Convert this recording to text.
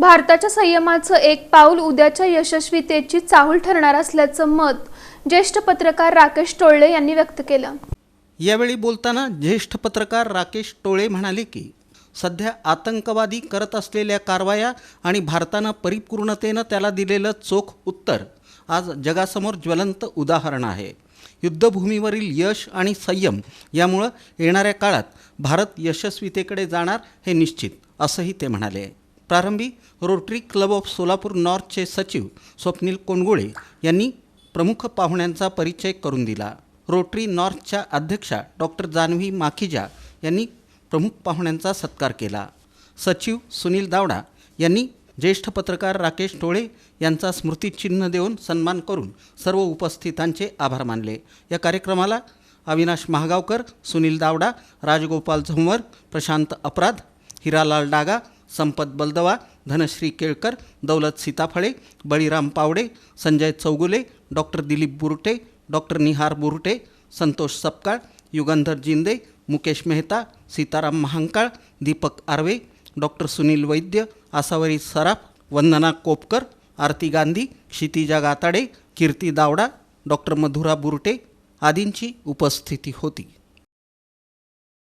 भारताच्या संयमाचं एक पाऊल उद्याच्या यशस्वीतेची चाहूल ठरणार असल्याचं मत ज्येष्ठ पत्रकार राकेश टोळले यांनी व्यक्त केलं. यावेळी बोलताना ज्येष्ठ पत्रकार राकेश टोळे म्हणाले की सध्या आतंकवादी करत असलेल्या कारवाया आणि भारतानं परिपूर्णतेनं त्याला दिलेलं चोख उत्तर आज जगासमोर ज्वलंत उदाहरण आहे. युद्धभूमीवरील यश आणि संयम यामुळं येणाऱ्या काळात भारत यशस्वीतेकडे जाणार हे निश्चित असंही ते म्हणाले. प्रारंभी रोटरी क्लब ऑफ सोलापूर नॉर्थचे सचिव स्वप्नील कोंडगोळे यांनी प्रमुख पाहुण्यांचा परिचय करून दिला. रोटरी नॉर्थच्या अध्यक्षा डॉक्टर जान्हवी माखीजा यांनी प्रमुख पाहुण्यांचा सत्कार केला. सचिव सुनील दावडा यांनी ज्येष्ठ पत्रकार राकेश टोळे यांचा स्मृतिचिन्ह देऊन सन्मान करून सर्व उपस्थितांचे आभार मानले. या कार्यक्रमाला अविनाश महागावकर सुनील दावडा राजगोपाल झंवर प्रशांत अपराध Hiralal Daga Sampat Baldawa Dhanashri Kelkar Daulat Sitaphale Baliram Pawde Sanjay Chougule doctor Dilip Burte doctor Nihar Burte Santosh Sapkal Yugandhar Jinde Mukesh Mehta Sitaram Mahankal Deepak Arve doctor Sunil Vaidya Asawari Saraf Vandana Kopkar Aarti Gandhi Kshitija Gatade Kirti Dawda doctor Madhura Burte आदींची उपस्थिती होती.